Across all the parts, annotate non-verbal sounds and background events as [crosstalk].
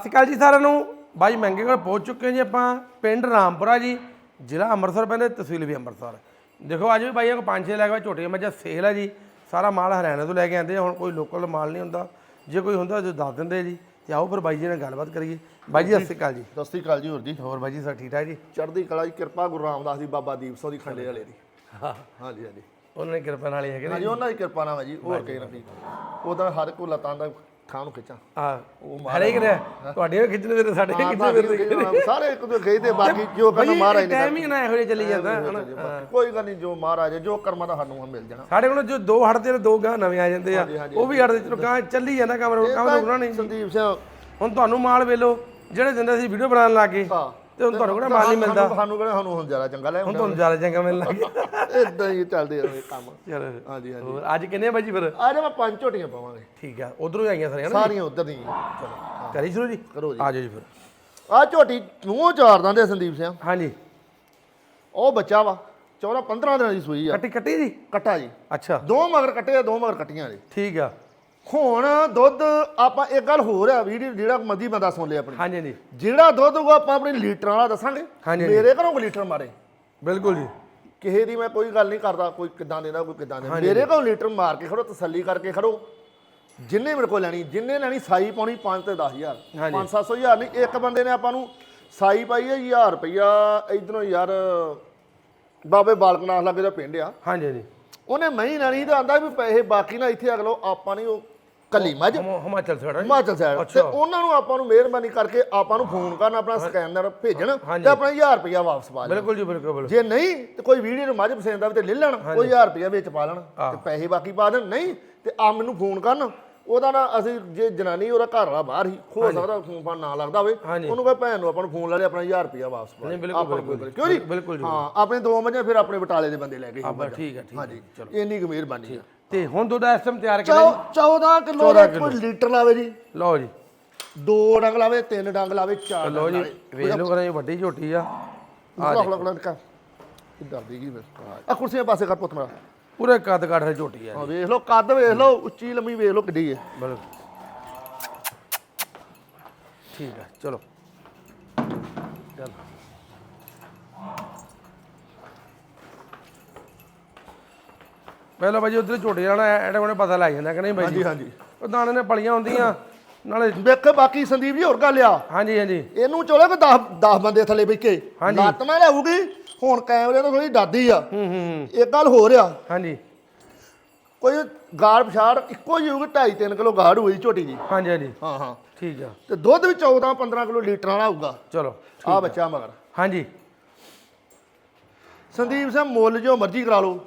ਸਤਿ ਸ਼੍ਰੀ ਅਕਾਲ ਜੀ ਸਾਰਿਆਂ ਨੂੰ। ਬਾਈ ਮਹਿੰਗੇ ਕੋਲ ਪਹੁੰਚ ਚੁੱਕੇ ਹਾਂ ਜੀ ਆਪਾਂ ਪਿੰਡ ਰਾਮਪੁਰਾ ਜੀ ਜ਼ਿਲ੍ਹਾ ਅੰਮ੍ਰਿਤਸਰ ਪੈਂਦਾ ਤਹਿਸੀਲ ਵੀ ਅੰਮ੍ਰਿਤਸਰ। ਦੇਖੋ ਅੱਜ ਵੀ ਬਾਈਆਂ ਕੋ ਪੰਜ ਛੇ ਲੈ ਕੇ ਝੋਟੀਆਂ ਮੱਝਾਂ ਸੇਲ ਹੈ ਜੀ। ਸਾਰਾ ਮਾਲ ਹਰਿਆਣਾ ਤੋਂ ਲੈ ਕੇ ਆਂਦੇ ਹੁਣ ਕੋਈ ਲੋਕਲ ਮਾਲ ਨਹੀਂ ਹੁੰਦਾ। ਜੇ ਕੋਈ ਹੁੰਦਾ ਜੋ ਦੱਸ ਦਿੰਦੇ ਜੀ। ਤੇ ਆਓ ਫਿਰ ਬਾਈ ਜੀ ਨਾਲ ਗੱਲਬਾਤ ਕਰੀਏ। ਬਾਈ ਜੀ ਸਤਿ ਸ਼੍ਰੀ ਅਕਾਲ ਜੀ। ਸਤਿ ਸ੍ਰੀ ਅਕਾਲ ਜੀ ਹੋਰ ਜੀ। ਹੋਰ ਬਾਈ ਜੀ ਸਭ ਠੀਕ ਠਾਕ ਜੀ? ਚੜ੍ਹਦੀ ਕਲਾ ਜੀ ਕਿਰਪਾ ਗੁਰੂ ਰਾਮਦਾਸ ਦੀ ਬਾਬਾ ਦੀਪ ਸਿੰਘ ਦੀ ਖੰਡੇ ਵਾਲੇ ਦੀ। ਹਾਂ। ਹਾਂਜੀ ਹਾਂਜੀ। ਉਹਨਾਂ ਨੇ ਕਿਰਪਾ ਨਾਲ ਹੀ ਹੈਗੇ ਨੇ ਹਾਂਜੀ ਉਹਨਾਂ ਦੀ ਕਿਰਪਾ ਨਾਲ ਹੈ ਜੀ। ਹੋਰ ਕਈ ਨਹੀਂ ਉਹਦਾ ਹਰ ਕੋ ਲਤਾਂ ਦਾ ਥਾਂ ਨੂੰ ਖਿੱਚਾਂ। ਆ ਹਰੇਕ ਨੇ ਤੁਹਾਡੇ ਵੀ ਖਿੱਚਣੇ ਤੇ ਸਾਡੇ ਵੀ ਖਿੱਚਣੇ ਸਾਰੇ ਇੱਕ ਦੂਜੇ ਖੇਦੇ ਬਾਕੀ ਜੋ ਕਰਨਾ ਮਹਾਰਾਜ ਨੇ ਟਾਈਮ ਹੀ ਨਾ ਇਹੋ ਜਿਹਾ ਚੱਲੀ ਜਾਂਦਾ। ਕੋਈ ਗੱਲ ਨਹੀਂ ਜੋ ਮਹਾਰਾਜ ਜੋ ਕਰਮਾਂ ਦਾ ਸਾਨੂੰ ਮਿਲ ਜਾਣਾ। ਸਾਡੇ ਕੋਲ ਜੋ ਦੋ ਹੜਦੇ ਨੇ ਦੋ ਗਾਂ ਨਵੇਂ ਆ ਜਾਂਦੇ ਆ। ਉਹ ਵੀ ਹੜਦੇ ਚਲੋ ਗਾਂ ਚੱਲੀ ਜਾਂਦਾ ਕੰਮ ਕੰਮ ਰੁਕਣਾ ਨਹੀਂ। ਸੰਦੀਪ ਸਿੰਘ। ਹੁਣ ਤੁਹਾਨੂੰ ਮਾਲ ਵੇਲੋ ਜਿਹੜੇ ਦਿੰਦੇ ਸੀ ਵੀਡੀਓ ਬਣਾਉਣ ਲੱਗੇ ਹਾਂ। ਤੇ ਹੁਣ ਤੁਹਾਨੂੰ ਕਿਹੜਾ ਮਾਲ ਨਹੀਂ ਮਿਲਦਾ? ਸਾਨੂੰ- ਸਾਨੂੰ ਕਿਹੜਾ ਸਾਨੂੰ ਹੁਣ ਜ਼ਿਆਦਾ ਚੰਗਾ ਲੈ ਹੁਣ ਤੁਹਾਨੂੰ ਜ਼ਿਆਦਾ ਚੰਗਾ ਮਿਲਣ ਲੱਗ ਗਿਆ। ਇਦਾਂ ਹੀ ਚੱਲਦੇ ਰਹੇ ਕੰਮ। ਚਲੋ। ਹਾਂਜੀ ਹਾਂਜੀ। ਹੋਰ ਅੱਜ ਕਿੰਨੇ ਵਜੇ ਫਿਰ? ਅੱਜ ਮੈਂ ਪੰਜ ਝੋਟੀਆਂ ਪਾਵਾਂਗੇ। ਠੀਕ ਆ ਉਧਰੋਂ ਹੀ ਆਈਆਂ ਸਾਰੀਆਂ ਨਾ? ਸਾਰੀਆਂ ਉਧਰ ਚਲੋ ਕਰੀ ਸ਼ੁਰੂ ਜੀ? ਕਰੋ ਜੀ। ਆ ਜਾਓ ਜੀ ਫਿਰ। ਆ ਝੋਟੀ ਨੂੰ ਚਾਰ ਦਿੰਦੇ ਆ ਸੰਦੀਪ ਸਿੰਘ ਹਾਂਜੀ। ਉਹ ਬੱਚਾ ਵਾ 14 15 ਦਿਨਾਂ ਦੀ ਸੂਈ ਆ। ਕੱਟੀ ਕੱਟੀ ਜੀ? ਕੱਟਾ ਜੀ। ਅੱਛਾ। ਦੋ ਮਗਰ ਕੱਟੇ ਆ ਦੋ ਮਗਰ ਕੱਟੀਆਂ ਜੀ। ਠੀਕ ਆ। ਹੁਣ ਦੁੱਧ ਆਪਾਂ ਇੱਕ ਗੱਲ ਹੋਰ ਆ ਵੀਡੀਓ ਜਿਹੜਾ ਮਦੀ ਬੰਦਾ ਸੁਣ ਲਿਆ ਆਪਣੀ। ਹਾਂਜੀ ਹਾਂਜੀ। ਜਿਹੜਾ ਦੁੱਧ ਹੋਊਗਾ ਆਪਾਂ ਆਪਣੀ ਲੀਟਰਾਂ ਵਾਲਾ ਦੱਸਾਂਗੇ। ਹਾਂਜੀ। ਮੇਰੇ ਘਰੋਂ ਕੋਈ ਲੀਟਰ ਮਾਰੇ। ਬਿਲਕੁਲ ਜੀ। ਕਿਸੇ ਦੀ ਮੈਂ ਕੋਈ ਗੱਲ ਨਹੀਂ ਕਰਦਾ ਕੋਈ ਕਿੱਦਾਂ ਦੇਦਾ ਕੋਈ ਕਿੱਦਾਂ ਦੇਦਾ ਮੇਰੇ ਕੋਲ ਲੀਟਰ ਮਾਰ ਕੇ ਖੜੋ ਤਸੱਲੀ ਕਰਕੇ ਖੜੋ। ਜਿੰਨੇ ਮੇਰੇ ਕੋਲ ਲੈਣੀ ਜਿੰਨੇ ਲੈਣੀ ਸਾਈ ਪਾਉਣੀ 5 ਤੇ 10000 ਹਾਂਜੀ। 5 700 ਹਜ਼ਾਰ ਨਹੀਂ ਇੱਕ ਬੰਦੇ ਨੇ ਆਪਾਂ ਨੂੰ ਸਾਈ ਪਾਈ ਹੈ 1000 ਰੁਪਇਆ ਇਧਰੋਂ ਯਾਰ ਬਾਬੇ ਬਾਲਕ ਨਾਥ ਲੱਗੇ ਦਾ ਪਿੰਡ ਆ। ਹਾਂਜੀ ਹਾਂਜੀ। ਉਹਨੇ ਮਹੀਂ ਲੈਣੀ ਤਾਂ ਆਂਦਾ ਵੀ ਪੈਸੇ ਬਾਕੀ ਨਾ ਇੱਥੇ ਅਗਲੋ ਆਪਾਂ ਨਹੀਂ ਉਹ ਕੱਲੀ ਮੱਝ। ਹਮ- ਹਿਮਾਚਲ ਸਾਈਡ ਹਿਮਾਚਲ ਸਾਈਡ ਤੇ ਉਹਨਾਂ ਨੂੰ ਆਪਾਂ ਨੂੰ ਮਿਹਰਬਾਨੀ ਕਰਕੇ ਆਪਾਂ ਨੂੰ ਫੋਨ ਕਰਨ ਆਪਣਾ ਸਕੈਨਰ ਭੇਜਣ ਹਾਂਜੀ। ਤੇ ਆਪਣਾ 1000 ਰੁਪਇਆ ਵਾਪਸ ਪਾ ਲੈਣ। ਬਿਲਕੁਲ ਜੀ ਬਿਲਕੁਲ ਜੇ ਨਹੀਂ ਤੇ ਕੋਈ ਵੀਡੀਓ ਨੂੰ ਮੱਝ ਪਸੰਦ ਆਵੇ ਤੇ ਲੈ ਲੈਣ ਉਹ 1000 ਰੁਪਇਆ ਵਿੱਚ ਪਾ ਲੈਣ ਤੇ ਪੈਸੇ ਬਾਕੀ ਪਾ ਦੇਣ। ਨਹੀਂ ਤੇ ਆ ਮੈਨੂੰ ਫੋਨ ਕਰਨ। ਉਹਦਾ ਨਾ ਅਸੀਂ ਜੇ ਜਨਾਨੀ ਉਹਦਾ ਘਰ ਵਾਲਾ ਬਾਹਰ ਹੀ ਹੋ ਸਕਦਾ ਫੋਨ ਫਾਨ ਨਾ ਲੱਗਦਾ ਹੋਵੇ। ਹਾਂਜੀ। ਉਹਨੂੰ ਕਹੇ ਭੈਣ ਨੂੰ ਆਪਾਂ ਨੂੰ ਫੋਨ ਲਾ ਲਿਆ ਆਪਣਾ 1000 ਰੁਪਇਆ ਵਾਪਸ ਪਾ ਨਹੀਂ, ਦੇ। ਬਿਲਕੁਲ, ਆਪਾਂ ਨੂੰ ਕੋਈ ਬਿਲਕੁਲ। ਕਿਉਂ ਜੀ? ਬਿਲਕੁਲ ਜੀ। ਹਾਂ ਆਪਣੇ ਦੋ ਮੱਝਾਂ ਫਿਰ ਆਪਣੇ ਬਟਾਲੇ ਦੇ ਬੰਦੇ ਲੈ ਗਏ ਸੀ ਬਸ ਠੀਕ ਆ ਠੀਕ ਆ। ਹਾਂਜੀ। ਇੰਨੀ ਕੁ ਮਿਹਰਬਾਨੀ ਆ। ਤੇ ਹੁਣ ਦੁੱਧ ਇਸ ਟਾਈਮ ਤਿਆਰ ਜੀ? 14 ਕਿਲੋ ਦਾ ਕੋਈ ਲੀਟਰ ਲਾਵੇ ਜੀ। ਲਓ ਜੀ। ਦੋ ਡੰਗ ਲਾਵੇ ਤਿੰਨ ਡੰਗ ਲਾਵੇ ਚਾਰ ਲਓ ਡੰਗ ਜੀ ਲਾਵੇ। ਵੇਖ ਲਓ ਕਰਾਂ ਇਹ ਵੱਡੀ ਝੋਟੀ ਆ। ਆ ਦੇਖ। ਲਓ ਕਾ ਡਰਦੀ ਕੀ ਫਿਰ। ਆ ਕੁਰਸੀਆਂ ਪਾਸੇ ਕਰ ਪੁੱਤ ਮੇਰਾ। ਪੂਰੇ ਕੱਦ ਕਾਠ ਦੀ ਝੋਟੀ ਆ ਵੇਖ ਲਓ ਕੱਦ ਵੇਖ ਲਓ ਉੱਚੀ ਲੰਮੀ ਵੇਖ ਲਓ ਕਿੱਡੀ ਹੈ ਬਿਲਕੁਲ। ਠੀਕ ਆ ਚਲੋ। ਚਲ। ਪਹਿਲਾਂ ਭਾਜੀ ਉਧਰ ਝੋਟੇ ਜਾਣਾ ਐਡੇ ਕੋਨੇ ਪਤਾ ਲੱਗ ਜਾਂਦਾ ਕਿ ਨਹੀਂ ਜੀ। ਹਾਂਜੀ ਹਾਂਜੀ। ਉਹ ਦਾਣੇ ਨੇ ਪਲੀਆਂ ਹੁੰਦੀਆਂ ਨਾਲੇ ਵੇਖ ਬਾਕੀ ਸੰਦੀਪ ਜੀ ਹੋਰ ਗੱਲ ਆ। ਹਾਂਜੀ ਹਾਂਜੀ। ਇਹਨੂੰ ਚੋਲੇ ਕੋ 10 10 ਬੰਦੇ ਥੱਲੇ ਬੈ ਕੇ ਹਾਂਜੀ। ਲੱਤ ਨਾ ਲਾਊਗੀ ਹੁਣ ਕੈਮਰੇ ਤੋਂ ਥੋੜੀ ਡਰਦੀ ਆ। ਹੂੰ ਹੂੰ ਇੱਕ ਗੱਲ ਹੋਰ ਆ। ਹਾਂਜੀ। ਕੋਈ ਗਾੜ ਪਛਾੜ ਇੱਕੋ ਜਿਹੀ ਹੋਊਗੀ 2.5 3 ਕਿਲੋ ਗਾੜ ਹੋਈ ਝੋਟੀ ਦੀ। ਹਾਂਜੀ ਹਾਂਜੀ। ਹਾਂ ਹਾਂ। ਠੀਕ ਆ। ਤੇ ਦੁੱਧ ਵੀ 14 15 ਕਿਲੋ ਲੀਟਰ ਵਾਲਾ ਹੋਊਗਾ। ਚਲੋ ਆ। ਬੱਚਾ ਮਗਰ। ਹਾਂਜੀ। ਸੰਦੀਪ ਸਿੰਘ ਮੁੱਲ ਜੋ ਮਰਜ਼ੀ ਕਰਾ ਲਓ।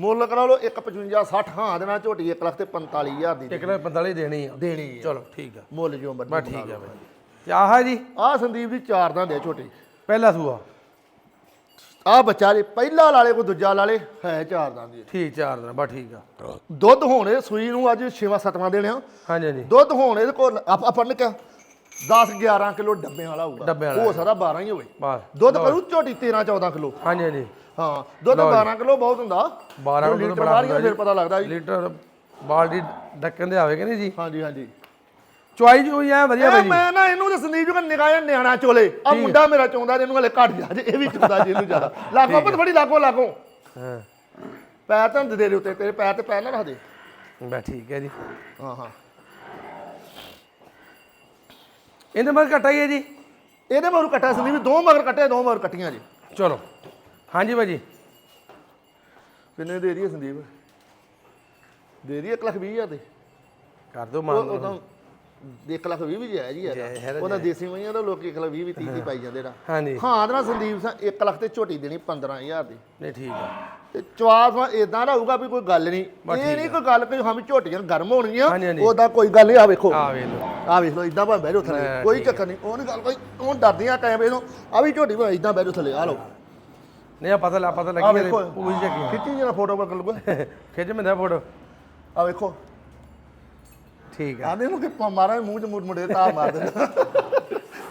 ਮੁੱਲ ਕਰਾ ਲਓ 155 60 ਹਾਂ ਦੇ ਨਾਲ ਝੋਟੀ 1 ਲੱਖ ਤੇ 45000 ਦੀ ਇੱਕ ਲੱਖ 45 ਦੇਣੀ ਆ। ਦੇਣੀ ਹੈ ਚਲੋ ਠੀਕ ਆ। ਮੁੱਲ ਜੋ ਬਸ ਮਰਜ਼ੀ ਠੀਕ ਆ ਤੇ ਆਹ ਜੀ? ਆ ਸੰਦੀਪ ਦੀ ਚਾਰ ਦਾ ਦੇ ਝੋਟੀ। ਪਹਿਲਾ ਸੂਆ। ਆ ਬੱਚਾ ਜੀ ਪਹਿਲਾ ਲਾਲੇ ਕੋ ਦੂਜਾ ਲਾਲੇ ਹੈ ਚਾਰ ਦਾ ਦੀ ਠੀਕ ਚਾਰ ਦਿਨ ਬਸ ਠੀਕ ਆ। ਦੁੱਧ ਹੋਣੇ ਸੂਈ ਨੂੰ ਅੱਜ 6ਵਾਂ 7ਵਾਂ ਦੇਣੇ ਆ। ਹਾਂਜੀ ਹਾਂਜੀ। ਦੁੱਧ ਹੋਣੇ ਇਹਦੇ ਕੋਲ ਆਪ- ਆਪਾਂ ਨੇ ਕਿਹਾ 10 11 ਕਿਲੋ ਡੱਬੇ ਵਾਲਾ ਹੋਊਗਾ। ਵਾਲਾ। ਹੋ ਸਕਦਾ 12 ਹੀ ਹੋਵੇ। ਬਸ। ਦੁੱਧ ਕਰੂ ਝੋਟੀ 13 14 ਕਿਲੋ। ਹਾਂਜੀ ਹਾਂਜੀ। ਹਾਂ ਦੁੱਧ 12 ਕਿਲੋ ਬਹੁਤ ਹੁੰਦਾ। 12 ਜੋ ਕਿਲੋ ਬੜਾ ਹੁੰਦਾ ਫਿਰ ਪਤਾ ਲੱਗਦਾ ਜੀ। ਲੀਟਰ ਬਾਲਟੀ ਡੱਕਣ ਦੇ ਆਵੇਗੇ ਨਹੀਂ ਜੀ? ਹਾਂਜੀ ਹਾਂਜੀ। ਚੁਆਈ ਜੀ ਹੋਈ ਐ ਵਧੀਆ ਭਾਜੀ ਮੈਂ ਨਾ ਇਹਨੂੰ ਤੇ ਸੰਦੀਪ ਜੀ ਨਿਗਾਹ ਨਿਆਣਾ ਚੋਲੇ। ਆ ਮੁੰਡਾ ਮੇਰਾ ਚਾਹੁੰਦਾ ਇਹਨੂੰ ਹਲੇ ਘੱਟ ਜਾ ਜੇ ਇਹ ਵੀ ਚਾਹੁੰਦਾ ਜੀ ਇਹਨੂੰ ਜ਼ਿਆਦਾ। ਲਾਗੋ ਪਰ ਫੜੀ ਲਾਗੋ ਲਾਗੋ। ਹਾਂ। ਪੈਰ ਤਾਂ ਦੇ ਦੇ ਉੱਤੇ ਤੇਰੇ ਪੈਰ ਤੇ ਪੈਰ ਨਾ ਰੱਖ ਦੇ। ਬਸ ਠੀਕ ਹੈ ਜੀ। ਹਾਂ ਹਾਂ। ਇਹਦੇ ਮਰ ਘਟਾ ਹੀ ਹੈ ਜੀ। ਇਹਦੇ ਮਗਰ ਕੱਟਾ ਸੰਦੀਪ ਦੋ ਮਗਰ ਕੱਟੇ ਦੋ ਮਗਰ ਕੱਟੀਆਂ ਜੀ। ਚਲੋ। ਹਾਂਜੀ ਭਾਜੀ। ਕਿੰਨੇ ਦੇ ਦਈਏ ਸੰਦੀਪ? ਦੇ ਦਈਏ 1 ਲੱਖ 20 ਹਜ਼ਾਰ ਦੇ ਕਰ ਦਿਓ ਮਾਨ ਉਹ ਤਾਂ 1 ਲੱਖ 20 ਵੀ ਜਾਇਜ਼ ਹੀ ਹੈ ਹੈ ਉਹਦਾ ਦੇਸੀ ਮਈਆਂ ਦਾ ਲੋਕੀ 1 ਲੱਖ 20 ਵੀ 30 30 ਪਾਈ ਜਾਂਦੇ ਨਾ। ਹਾਂਜੀ। ਹਾਂ ਨਾ ਸੰਦੀਪ ਸਿੰਘ 1 ਲੱਖ ਤੇ ਝੋਟੀ ਦੇਣੀ 15000 ਦੀ। ਨਹੀਂ ਠੀਕ ਆ। ਤੇ ਚਵਾਸ ਇਦਾਂ ਦਾ ਹੋਊਗਾ ਵੀ ਕੋਈ ਗੱਲ ਨਹੀਂ। ਇਹ ਨਹੀਂ ਕੋਈ ਗੱਲ ਕਿ ਹਾਂ ਵੀ ਝੋਟੀਆਂ ਗਰਮ ਹੋਣਗੀਆਂ। ਉਹਦਾ ਕੋਈ ਗੱਲ ਨਹੀਂ ਆ ਵੇਖੋ। ਆ ਵੇਖ ਲਓ। ਆ ਵੇਖ ਲਓ ਇਦਾਂ ਭਾਵੇਂ ਬਹਿ ਜਾਓ ਥੱਲੇ। ਹਾਂ, ਕੋਈ ਚੱਕਰ ਨਹੀਂ ਉਹ ਨਹੀਂ ਗੱਲ ਕੋਈ ਉਹ ਡਰਦੀਆਂ ਕੈਮਰੇ ਤੋਂ ਆ ਵੀ ਝੋਟੀ ਭਾਵੇਂ ਇਦਾਂ ਬਹਿ ਜਾਓ ਥੱਲੇ ਆ ਲਓ। ਨਹੀਂ ਆ ਪਤਾ ਲੱਗ ਪਤਾ ਆ ਲੱਗੀ ਵੇਖੋ। ਪੂਰੀ ਜਗੀ ਖਿੱਚੀ ਜਰਾ ਫੋਟੋ ਕਰ ਲੂਗਾ ਖਿੱਚ ਮਿੰਦਾ ਫੋਟੋ। ਆ ਵੇਖੋ। ਠੀਕ ਆ। ਆਂਦੇ ਨੂੰ ਕਿ ਪ- ਮਾਰਾਂ ਮੂੰਹ ਚ ਮੁੜ ਮੁੜੇ ਤਾਂ ਮਾਰ ਦੇ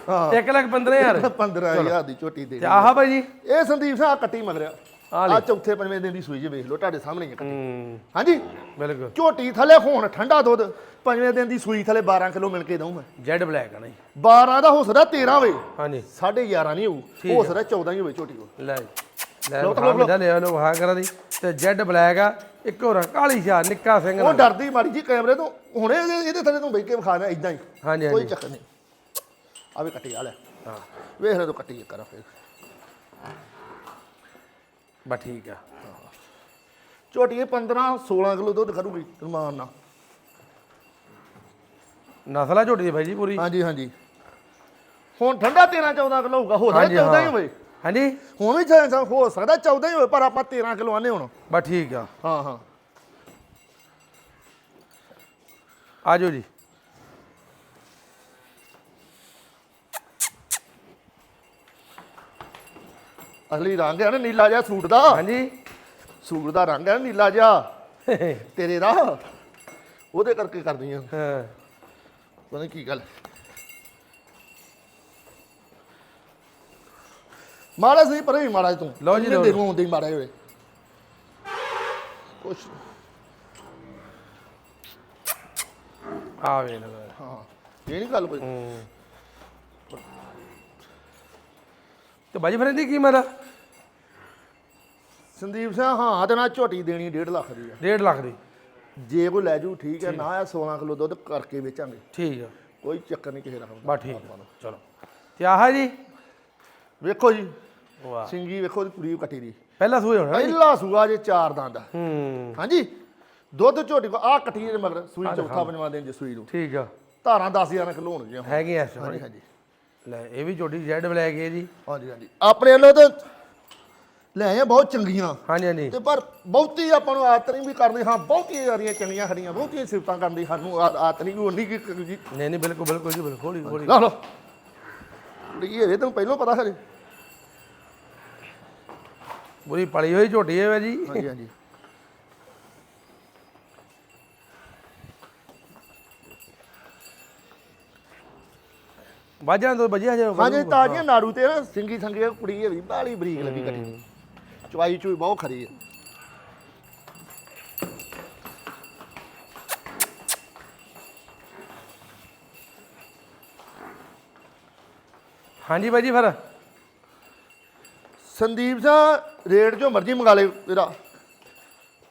ਹਾਂ। 1 ਲੱਖ 15000 15000 ਦੀ ਝੋਟੀ ਦੇ ਤੇ ਆਹ ਭਾਜੀ ਇਹ ਸੰਦੀਪ ਆਹ ਕੱਟੀ ਮਗਰਿਆ ਆਹ ਲੈ। ਆ ਚੌਥੇ ਪੰਜਵੇਂ ਦਿਨ ਦੀ ਸੂਈ ਜੇ ਵੇਖ ਲਓ ਤੁਹਾਡੇ ਸਾਹਮਣੇ ਹੀ ਕੱਟੀ। ਹੂੰ। ਹਾਂਜੀ? ਬਿਲਕੁਲ। ਝੋਟੀ ਥੱਲੇ ਹੁਣ ਠੰਡਾ ਦੁੱਧ। ਪੰਜਵੇਂ ਦਿਨ ਦੀ ਸੂਈ ਥੱਲੇ 12 ਕਿਲੋ ਮਿਲ ਕੇ ਦਊਂ ਮੈਂ। ਜੈਡ ਬਲੈਕ ਆ ਨਾ ਜੀ। 12 ਦਾ ਹੋ ਸਕਦਾ 13 ਹੋਵੇ ਹਾਂਜੀ। 11.5 ਨਹੀਂ ਹੋਊ। ਹੋ ਸਕਦਾ 14 ਹੀ ਹੋਵੇ ਝੋਟੀ ਕੋਲ। ਲੈ ਜੀ। ਲੈ ਤਾਂ। ਮੇਰਾ ਲੈ ਲੋ ਵਹਾ ਕਰਾ ਦੀ। ਤੇ ਜੈਡ ਬਲੈਕ ਆ ਇੱਕੋ ਰੰਗ ਕਾਲੀ ਸ਼ਾ ਨਿੱਕਾ ਸਿੰਘ ਉਹ। ਡਰਦੀ ਮਾੜੀ ਜੀ ਕੈਮਰੇ ਤੋਂ। ਹੁਣੇ ਇਹਦੇ ਥੱਲੇ ਤੂੰ ਬੈਠ ਕੇ ਵਿਖਾ ਦੇ ਇਦਾਂ ਹੀ। ਹਾਂਜੀ ਕੋਈ ਚੱਕਰ ਨਹੀਂ। ਆਵੇ ਕੱਟੀ ਆ ਲੈ। ਹਾਂ। ਵੇਖ ਲੈ ਤੂੰ ਕੱਟੀ ਕਰਾ ਫੇਰ। ਬਾ ਠੀਕ ਆ। ਝੋਟੀ ਇਹ 15 16 ਕਿਲੋ ਦੁੱਧ ਕਰੂਗੀ ਰਮਾਨ ਨਾਲ। ਨਸਲ ਆ ਝੋਟੀ ਦੀ ਬਾਈ ਜੀ ਪੂਰੀ? ਹਾਂਜੀ ਹਾਂਜੀ। ਹੁਣ ਠੰਡਾ 13 14 ਕਿਲੋ ਹੋਊਗਾ। ਹੋ ਸਕਦਾ ਹਾਂਜੀ 14 ਹੀ ਹਾਂ ਹੋਵੇ। ਹਾਂਜੀ? ਹੁਣ ਵੀ ਚਾਹੇ ਤਾਂ ਹੋ ਸਕਦਾ 14 ਹੀ ਹੋਵੇ ਪਰ ਆਪਾਂ 13 ਕਿਲੋ ਆਨੇ ਹੁਣ। ਬਾ ਠੀਕ ਆ। ਹਾਂ ਹਾਂ। ਆਜੋ ਜੀ। ਅਸਲੀ ਰੰਗ ਹੈ ਨਾ ਨੀਲਾ ਜਿਹਾ ਸੂਟ ਦਾ। ਹਾਂਜੀ। ਸੂਟ ਦਾ ਰੰਗ ਹੈ ਨਾ ਨੀਲਾ ਜਿਹਾ। [laughs] ਤੇਰੇ ਦਾ। ਉਹਦੇ ਕਰਕੇ ਕਰਦੀਆਂ ਹਾਂ। ਪਤਾ ਨੀ ਕੀ ਗੱਲ। ਮਾੜਾ ਸੀ ਪਰ ਹੀ ਮਾੜਾ ਤੂੰ। ਲਓ ਜੀ, ਲਓ। ਦੇਖੋ ਹੁੰਦੇ ਹੀ ਮਾੜਾ ਹੋਏ। ਕੁਛ ਆ ਵੇ ਲਗਾ ਹਾਂ ਇਹ ਨਹੀਂ ਗੱਲ ਕੋਈ। ਹੂੰ। ਤੇ ਬਾਜੀ ਫਿਰ ਇਹਦੀ ਕੀਮਤ ਆ ਸੰਦੀਪ ਸਿੰਘ ਹਾਂ ਤੇ ਨਾ ਝੋਟੀ ਦੇਣੀ 1.5 ਲੱਖ ਦੀ ਆ। 1.5 ਲੱਖ ਦੀ। ਜੇ ਕੋਈ ਲੈ ਜੂ ਠੀਕ ਹੈ ਨਾ ਆ 16 ਕਿਲੋ ਦੁੱਧ ਕਰਕੇ ਵੇਚਾਂਗੇ। ਠੀਕ ਆ। ਕੋਈ ਚੱਕਰ ਨਹੀਂ ਕਿਸੇ ਦਾ। ਬਾ ਠੀਕ ਆ। ਚਲੋ। ਤੇ ਆਹ ਜੀ? ਵੇਖੋ ਜੀ। ਵਾਹ। ਸਿੰਗੀ ਵੇਖੋ ਦੀ ਪੂਰੀ ਕੱਟੀ ਦੀ। ਪਹਿਲਾ ਸੂਏ ਹੋਣਾ ਪਹਿਲਾ ਸੂਆ ਜੇ ਚਾਰ ਦੰਦ ਆ ਹੂੰ। ਹਾਂਜੀ? ਦੁੱਧ ਝੋਟੀ ਕੋ ਆ ਕੱਟੀ ਦੇ ਮਗਰ ਸੂਈ ਚੌਥਾ ਪੰਜਵਾਂ ਦਿਨ ਜੇ ਸੂਈ ਨੂੰ। ਠੀਕ ਆ। ਧਾਰਾਂ 10 11 ਕਿਲੋ ਹੋਣਗੀਆਂ ਹੁਣ। ਹੈਗੀ ਇਸ ਹਾਂਜੀ ਹਾਂਜੀ। ਲੈ ਇਹ ਵੀ ਝੋਟੀ ਜੈਡ ਬਲੈਕ ਹੈ ਜੀ। ਹਾਂਜੀ ਹਾਂਜੀ। ਆਪਣੇ ਵੱਲੋਂ ਤਾਂ ਲੈ ਆਏ ਆ ਬਹੁਤ ਚੰਗੀਆਂ। ਹਾਂਜੀ ਹਾਂਜੀ। ਤੇ ਪਰ ਬਹੁਤੀ ਆਪਾਂ ਨੂੰ ਆਦਤ ਨਹੀਂ ਵੀ ਕਰਨੀ। ਹਾਂ ਬਹੁਤੀਆਂ ਯਾਰੀਆਂ ਚੰਗੀਆਂ ਖੜੀਆਂ ਬਹੁਤੀਆਂ ਸਿਫਤਾਂ ਕਰਨ ਦੀ ਸਾਨੂੰ ਆ- ਆਦਤ ਨਹੀਂ ਉਨੀ ਕੀ ਨਹੀਂ ਨਹੀਂ ਬਿਲਕੁਲ ਬਿਲਕੁਲ ਜੀ ਬਿਲਕੁਲ ਹੌਲੀ ਹੌਲੀ। ਲਾ ਲਓ। ਇਹ ਇਹ ਤੈਨੂੰ ਪਹਿਲਾਂ ਪਤਾ ਖਰੇ ਪੂਰੀ ਪਲੀ ਹੋਈ ਝੋਟੀ ਹੈ ਜੀ ਹਾਂਜੀ ਹਾਂਜੀ। ਬਾਜਾਂ ਤੋਂ ਬਜਿਆ ਜੇ ਹਾਂਜੀ ਤਾਜ਼ੀਆਂ ਨਾੜੂ ਤੇ ਨਾ ਸਿੰਗੀ ਸੰਗੀ ਕੁੜੀ ਹੈ ਵੀ ਬਾਲੀ ਬਰੀਕ ਲੱਗੀ ਕੱਟੀ। ਚਵਾਈ ਚੂਈ ਬਹੁਤ ਖਰੀ ਹੈ ਹਾਂਜੀ ਬਾਜੀ ਫਿਰ। ਸੰਦੀਪ ਸਿੰਘ ਰੇਟ ਜੋ ਮਰਜ਼ੀ ਮੰਗਾ ਲੈ ਤੇਰਾ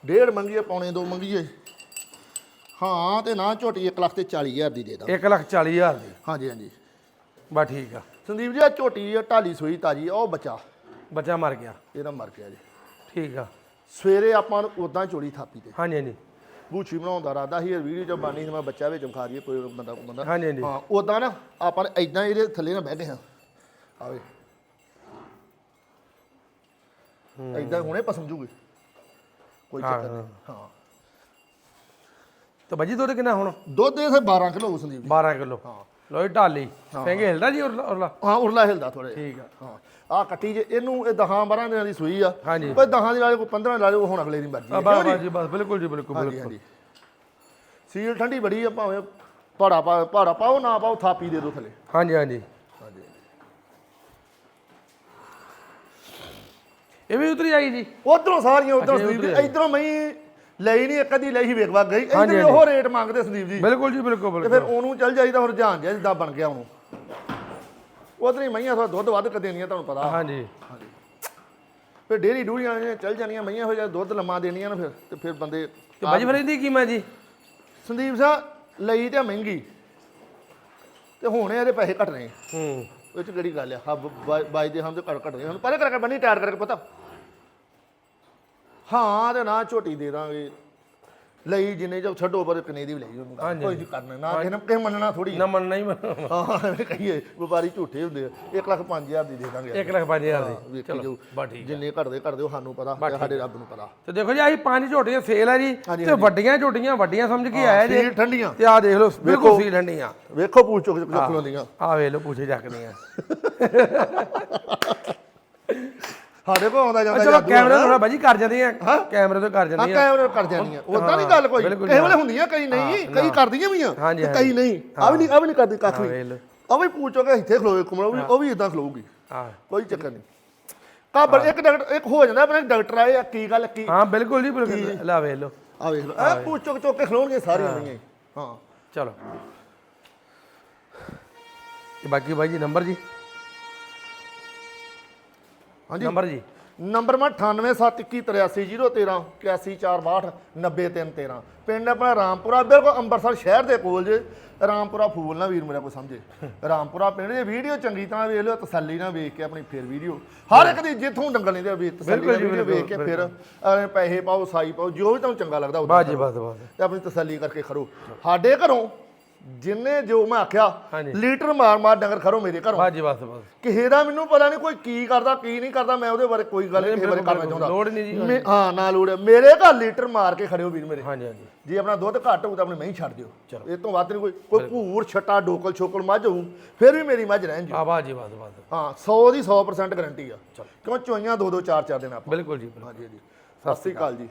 ਡੇਢ ਮੰਗੀਏ ਪੌਣੇ ਦੋ ਮੰਗੀਏ। ਹਾਂ ਤੇ ਨਾ ਝੋਟੀ 1 ਲੱਖ ਤੇ 40000 ਦੀ ਦੇ ਦਾਂ 1 ਲੱਖ 40 ਹਜ਼ਾਰ ਦੀ? ਹਾਂਜੀ ਹਾਂਜੀ। ਬਾ ਠੀਕ ਆ। ਸੰਦੀਪ ਜੀ ਆ ਝੋਟੀ ਆ ਢਾਲੀ ਸੂਈ ਤਾਜੀ ਆ, ਉਹ ਬੱਚਾ। ਬੱਚਾ ਮਰ ਗਿਆ। ਇਹਦਾ ਮਰ ਗਿਆ ਜੀ। ਠੀਕ ਆ। ਸਵੇਰੇ ਆਪਾਂ ਉਦਾਂ ਚੋਲੀ ਥਾਪੀ ਤੇ। ਹਾਂਜੀ ਹਾਂਜੀ। ਬੂਛੀ ਬਣਾਉਣ ਦਾ ਇਰਾਦਾ ਸੀ ਵੀਡੀਓ ਚ ਬਾਨੀ ਸੀ ਮੈਂ ਬੱਚਾ ਵਿੱਚ ਵਿਖਾ ਦਈਏ ਕੋਈ ਬੰਦਾ ਬੰਦਾ। ਹਾਂਜੀ ਹਾਂਜੀ। ਹਾਂ ਉਦਾਂ ਨਾ ਆਪਾਂ ਇਦਾਂ ਇਹਦੇ ਥੱਲੇ ਨਾ ਬਹਿ ਗਏ ਹਾਂ। ਆਵੇ। ਇਦਾਂ ਹੁਣੇ ਪਸੰਦ ਜੂਗੀ। ਕੋਈ ਚੱਕਰ ਨਹੀਂ। ਹਾਂ। ਤੇ ਬਾਜੀ ਦੁੱਧ ਕਿੰਨਾ ਹੁਣ? ਦੁੱਧ ਇਹ 12 ਕਿਲੋ ਸੰਦੀਪ ਜੀ। 12 ਕਿਲੋ। ਹਾਂ। ਲੋ ਇਹ ਢਾਲੀ। ਸਿੰਘ ਹਿਲਦਾ ਜੀ ਉਰਲਾ? ਹਾਂ ਉਰਲਾ ਹਿਲਦਾ ਥੋੜੇ ਠੀਕ ਆ। ਹਾਂ। ਆ ਕੱਟੀ ਜੇ ਇਹਨੂੰ ਇਹ 10 12 ਦਿਨਾਂ ਦੀ ਸੂਈ ਆ। ਹਾਂਜੀ। ਕੋਈ 10 ਦੀ ਲਾ ਕੋਈ 15 ਲਾ ਲਿਓ ਹੁਣ ਅਗਲੇ ਦੀ ਮਰਜ਼ੀ ਆ ਹੈ ਬਸ ਜੀ? ਬਸ ਬਿਲਕੁਲ ਜੀ ਬਿਲਕੁਲ ਬਿਲਕੁਲ। ਸੀਲ ਠੰਡੀ ਬੜੀ ਆ ਭਾਵੇਂ ਪਹਾੜਾ ਪਾ ਪਹਾੜਾ ਪਾਓ ਨਾ ਪਾਓ ਥਾਪੀ ਦੇ ਦਿਓ ਥੱਲੇ। ਹਾਂਜੀ ਹਾਂਜੀ ਹਾਂਜੀ ਇਹ ਵੀ ਉਤਰੀ ਆਈ ਜੀ। ਉਧਰੋਂ ਸਾਰੀਆਂ ਉਧਰੋਂ ਸੰਦੀਪ ਜੀ ਇਧਰੋਂ ਮੈਂ ਲਈ ਨਹੀਂ ਇੱਕ ਅੱਧੀ ਲਈ ਸੀ ਵੇਖ ਵਾ ਗਈ ਇਧਰ ਉਹ ਰੇਟ ਮੰਗਦੇ ਸੰਦੀਪ ਜੀ। ਬਿਲਕੁਲ ਜੀ ਬਿਲਕੁਲ ਤੇ ਫਿਰ ਉਹਨੂੰ ਚੱਲ ਜਾਈਦਾ ਹੁਣ ਜਾਣ ਜਿਹਾ ਜਿੱਦਾਂ ਬਣ ਗਿਆ ਉਹਨੂੰ। ਉਧਰ ਹੀ ਮਈਆਂ ਥੋੜਾ ਦੁੱਧ ਵੱਧ ਕ ਦੇਣੀਆਂ ਤੁਹਾਨੂੰ ਪਤਾ। ਹਾਂਜੀ। ਫਿਰ ਡੇਰੀ ਡੂਰੀਆਂ ਨੇ ਚੱਲ ਜਾਣੀਆਂ ਮਈਆਂ ਹੋ ਜਾ ਦੁੱਧ ਲੰਮਾ ਦੇਣੀਆਂ ਨਾ ਫਿਰ ਤੇ ਫਿਰ ਬੰਦੇ ਤੇ ਬਾਜੀ ਫਿਰ ਇਹਦੀ ਕੀਮਤ ਜੀ? ਸੰਦੀਪ ਸਾਹਿਬ ਲਈ ਤੇ ਮਹਿੰਗੀ। ਤੇ ਹੁਣ ਇਹਦੇ ਪੈਸੇ ਘਟਣੇ ਹੂੰ। ਉਹ ਚ ਕਿਹੜੀ ਗੱਲ ਆ? ਹਾਂ ਬਾਈ ਦੇ ਹਮ ਤੇ ਘਟ ਘਟਣੇ ਹੁਣ ਪਰੇ ਕਰਕੇ ਬੰਨੀ ਟਾਇਰ ਕਰਕੇ ਪਤਾ। ਹਾਂ ਤੇ ਨਾ ਝੋਟੀ ਦੇ ਦਾਂਗੇ। ਲਈ ਜਿੰਨੇ ਜੋ ਛੱਡੋ ਪਰ ਕਿੰਨੇ ਦੀ ਵੀ ਲਈ। ਕੋਈ ਨਹੀਂ। ਕਰਨਾ ਨਾ ਕਿਸੇ ਨੇ ਕਿਸੇ ਮੰਨਣਾ ਥੋੜੀ ਨਾ ਮੰਨਣਾ ਹੀ। ਹਾਂ ਕਹੀਏ ਵਪਾਰੀ ਝੂਠੇ ਹੁੰਦੇ ਆ। 1 ਲੱਖ 5000 ਦੀ ਦੇ ਦਾਂਗੇ ਇੱਕ ਲੱਖ ਪੰਜ ਹਜ਼ਾਰ ਦੀ। ਵੇਖੀ ਚਲੋ ਬਾ ਠੀਕ ਜਿੰਨੇ ਘਟਦੇ ਘਟਦੇ ਉਹ ਸਾਨੂੰ ਪਤਾ ਤੇ ਸਾਡੇ ਰੱਬ ਨੂੰ ਪਤਾ। ਤੇ ਦੇਖੋ ਜੀ ਆਹੀ ਪੰਜ ਝੋਟੀਆਂ ਸੇਲ ਆ ਜੀ। ਤੇ ਵੱਡੀਆਂ ਝੋਟੀਆਂ ਵੱਡੀਆਂ ਸਮਝ ਕੇ ਆਇਆ ਜੀ। ਠੰਡੀਆਂ। ਤੇ ਆਹ ਦੇਖ ਲਓ ਬਿਲਕੁਲ ਸੀ ਠੰਡੀਆਂ। ਵੇਖੋ ਪੂਛ ਚੁੱਕ ਚੁੱਕ ਲਾਉਂਦੀਆਂ ਆਹ ਵੇਖ ਲਓ ਪੁੱਛੇ ਜੱਕਦੀਆਂ [laughs] ਸਾਡੇ ਕੋਲ ਆਉਂਦਾ ਜਾਂਦਾ ਚਲੋ ਜਾਦੂ ਕੈਮਰੇ ਤੋਂ ਥੋੜਾ ਬਾਜੀ ਕਰ ਜਾਂਦੀਆਂ ਕੈਮਰੇ ਤੋਂ ਕਰ ਹਾਂ ਜਾਂਦੀਆਂ ਕੈਮਰੇ ਕਰ ਜਾਂਦੀਆਂ ਉਦਾਂ ਨਹੀਂ ਗੱਲ ਕੋਈ। ਕਿਸੇ ਵੇਲੇ ਹੁੰਦੀਆਂ ਕਈ ਨਹੀਂ ਕਈ ਕਰਦੀਆਂ ਵੀ ਆ ਤੇ ਕਈ ਨਹੀਂ। ਆ ਵੀ ਨਹੀਂ ਆ ਵੀ ਨਹੀਂ ਕਰਦੀ ਕੱਖ ਆ ਵੀ। ਪੂਛੋ ਕੇ ਇੱਥੇ ਖਲੋਏ ਕੁਮੜਾ ਉਹ ਵੀ ਇਦਾਂ ਖਲੋਊਗੀ। ਕੋਈ ਚੱਕਰ ਨਹੀਂ। ਕਾਬਰ ਇੱਕ ਡਾਕਟਰ ਇੱਕ ਹੋ ਜਾਂਦਾ ਆਪਣੇ ਡਾਕਟਰ ਆਏ ਆ ਕੀ ਗੱਲ ਕੀ ਹਾਂ ਬਿਲਕੁਲ ਜੀ ਬਿਲਕੁਲ। ਲੈ ਵੇਖ ਲਓ। ਆ ਵੇਖ ਲਓ। ਆ ਪੂਛ ਚੁੱਕ ਚੁੱਕ ਕੇ ਖਲੋਣਗੇ ਸਾਰੀਆਂ ਨਹੀਂ ਹਾਂ। ਚਲੋ। ਤੇ ਬਾਕੀ ਬਾਈ ਜੀ ਨੰਬਰ ਜੀ। ਹਾਂਜੀ। ਨੰਬਰ ਜੀ? ਨੰਬਰ ਮੈਂ 9873081462 ਪਿੰਡ ਆਪਣਾ ਰਾਮਪੁਰਾ ਬਿਲਕੁਲ ਅੰਮ੍ਰਿਤਸਰ ਸ਼ਹਿਰ ਦੇ ਕੋਲ ਜੇ। ਰਾਮਪੁਰਾ ਫੂਲ ਨਾ ਵੀਰ ਮੇਰਾ ਕੋਈ ਸਮਝੇ। ਰਾਮਪੁਰਾ ਪਿੰਡ ਜੇ ਵੀਡੀਓ ਚੰਗੀ ਤਰ੍ਹਾਂ ਵੇਖ ਲਿਓ ਤਸੱਲੀ ਨਾਲ ਵੇਖ ਕੇ ਆਪਣੀ ਫਿਰ ਵੀਡੀਓ। ਹਰ ਇੱਕ ਦੀ ਜਿੱਥੋਂ ਡੰਗਲ ਨਹੀਂ ਦੇ ਵੀ ਤਸੱਲੀ ਨਾਲ ਵੀਡੀਓ ਵੇਖ ਕੇ ਫਿਰ ਪੈਸੇ ਪਾਓ ਸਾਈ ਪਾਓ ਜੋ ਵੀ ਤੁਹਾਨੂੰ ਚੰਗਾ ਲੱਗਦਾ ਉਹਦਾ ਬਾਸ ਜੀ ਬਸ ਬਸ ਤੇ ਆਪਣੀ ਤਸੱਲੀ ਕਰਕੇ ਖੜੋ। ਸਾਡੇ ਘਰੋਂ ਜਿੰਨੇ ਜੋ ਮੈਂ ਆਖਿਆ ਹਾਂਜੀ। ਲੀਟਰ ਮਾਰ ਮਾਰ ਡੰਗਰ ਖੜੋ ਮੇਰੇ ਘਰੋਂ। ਬਾਸ ਜੀ ਬਸ ਬਸ। ਕਿਸੇ ਦਾ ਮੈਨੂੰ ਪਤਾ ਨਹੀਂ ਕੋਈ ਕੀ ਕਰਦਾ ਕੀ ਨਹੀਂ ਕਰਦਾ ਮੈਂ ਉਹਦੇ ਬਾਰੇ ਕੋਈ ਗੱਲ ਨਹੀਂ ਕਿਸੇ ਬਾਰੇ ਕਰਨਾ ਚਾਹੁੰਦਾ। ਲੋੜ ਨਹੀਂ ਜੀ ਮੈਂ- ਹਾਂ ਨਾ ਲੋੜ ਹੈ। ਮੇਰੇ ਘਰ ਲੀਟਰ ਮਾਰ ਕੇ ਖੜਿਓ ਵੀਰ ਮੇਰੇ। ਹਾਂਜੀ ਹਾਂਜੀ। ਜੇ ਆਪਣਾ ਦੁੱਧ ਘੱਟ ਹੋਊ ਤਾਂ ਆਪਣੀ ਮਹੀਂ ਛੱਡ ਦਿਓ। ਇਹ ਤੋਂ ਵੱਧ ਨਹੀਂ ਕੋਈ ਕੋਈ ਭੂਰ ਛੱਟਾ ਡੋਕਲ ਛੋਕਲ ਮੱਝ ਹੋਊ ਫਿਰ ਵੀ ਮੇਰੀ ਮੱਝ ਰਹਿਣ ਜੀ ਆ ਬਾਸ ਜੀ ਬਸ ਬਸ। ਹਾਂ 100 ਦੀ 100% ਗਾਰੰਟੀ ਆ। ਕਿਉਂ ਚੋਈਆਂ ਦੋ ਦੋ ਚਾਰ ਚਾਰ ਦਿਨ ਆਪਾਂ। ਬਿਲਕੁਲ ਜੀ ਬਿਲਕੁਲ। ਹਾਂਜੀ ਹਾਂਜੀ। ਸਤਿ ਸ੍ਰੀ ਅਕਾਲ ਜੀ।